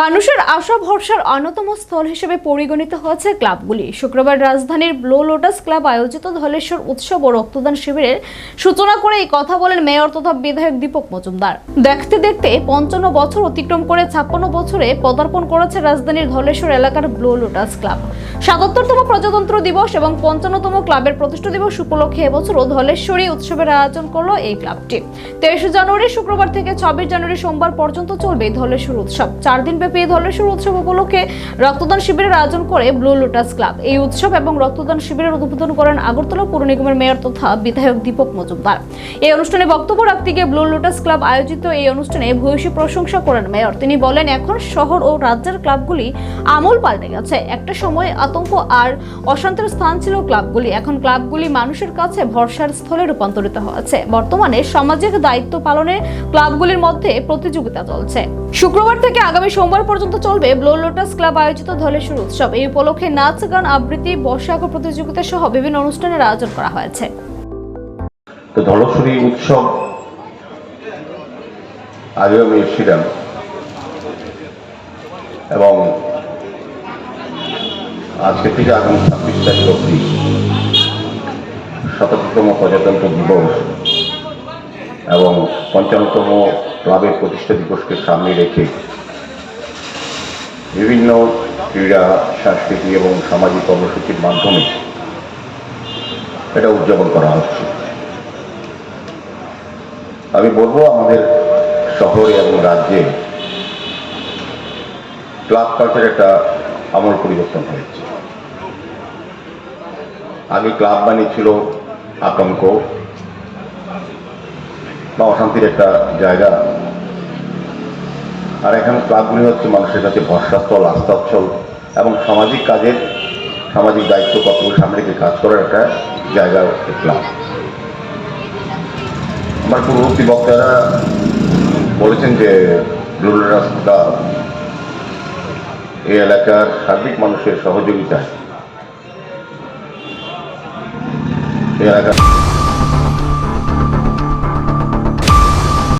মানুষের আশা ভরসার অন্যতম স্থল হিসেবে পরিগণিত হয়েছে ক্লাবগুলি। শুক্রবার রাজধানীর ব্লু লোটাস ক্লাব আয়োজিত ধলেশ্বর উৎসব ও রক্তদান শিবিরের সূচনা করে এই কথা বলেন মেয়র তথা বিধায়ক দীপক মজুমদার। দেখতে দেখতে পঞ্চান্ন বছর অতিক্রম করে ছাপ্পান্ন বছরে পদার্পণ করেছে রাজধানীর ধলেশ্বর এলাকার ব্লু লোটাস ক্লাব। সাতাত্তরতম প্রজাতন্ত্র দিবস এবং পঞ্চান্নতম ক্লাবের প্রতিষ্ঠা দিবস উপলক্ষে এবছরও ধলেশ্বরী উৎসবের আয়োজন করল এই ক্লাবটি। তেইশে জানুয়ারি, শুক্রবার থেকে ছাব্বিশ জানুয়ারি সোমবার পর্যন্ত চলবে ধলেশ্বর উৎসব। চার দিন ব্যাপী এই ধলেশ্বর উৎসব উপলক্ষে রক্তদান শিবিরের আয়োজন করে ব্লু লোটাস ক্লাব। এই উৎসব এবং রক্তদান শিবিরের উদ্বোধন করেন আগরতলা পৌর নিগমের মেয়র তথা বিধায়ক দীপক মজুমদার। এই অনুষ্ঠানে বক্তব্য রাখতে গিয়ে ব্লু লোটাস ক্লাব আয়োজিত এই অনুষ্ঠানে ভূয়সী প্রশংসা করেন মেয়র। তিনি বলেন, এখন শহর ও রাজ্যের ক্লাবগুলি আমল পাল্টে গেছে। একটা সময় আতঙ্ক আর অশান্তির স্থান ছিল ক্লাবগুলি। এখন ক্লাবগুলি মানুষের কাছে ভরসার স্থলে রূপান্তরিত হয়েছে বর্তমানে সামাজিক দায়িত্ব পালনে ক্লাবগুলির মধ্যে প্রতিযোগিতা চলছে। শুক্রবার থেকে আগামী সোমবার পর্যন্ত চলবে ব্লো লোটাস ক্লাব আয়োজিত ধলেশ্বর উৎসব। এই উপলক্ষে নাচ, গান, আবৃত্তি বর্ষাক প্রতিযোগিতা সহ বিভিন্ন অনুষ্ঠানের আয়োজন করা হয়েছে। ধলশ্বরী উৎসব আগে আমি এসেছিলাম। এবং আজকে থেকে আগামী ছাব্বিশ তারিখ অবধি শতাব্দীতম প্রজাতন্ত্র দিবস এবং পঞ্চান্নতম ক্লাবের প্রতিষ্ঠা দিবসকে সামনে রেখে বিভিন্ন ক্রীড়া, সাংস্কৃতিক এবং সামাজিক কর্মসূচির মাধ্যমে এটা উদযাপন করা হচ্ছে। আমি বলব আমাদের শহরে এবং রাজ্যে ক্লাব কালচার একটা আমল পরিবর্তন হয়েছে। আগে ক্লাব বানিয়েছিল আতঙ্ক। বা অশান্তির একটা জায়গা। আর এখন ক্লাবগুলি হচ্ছে মানুষের কাছে ভরসাস্থল, আস্থাস্থল এবং সামাজিক কাজের, সামাজিক দায়িত্ব কর্তব্য সামনে রেখে কাজ করার একটা জায়গা ক্লাব। আমার পূর্ববর্তী বক্তারা বলেছেন যে ব্লু রাস্তা, এই এলাকার সার্বিক মানুষের সহযোগিতায় เจอกันครับ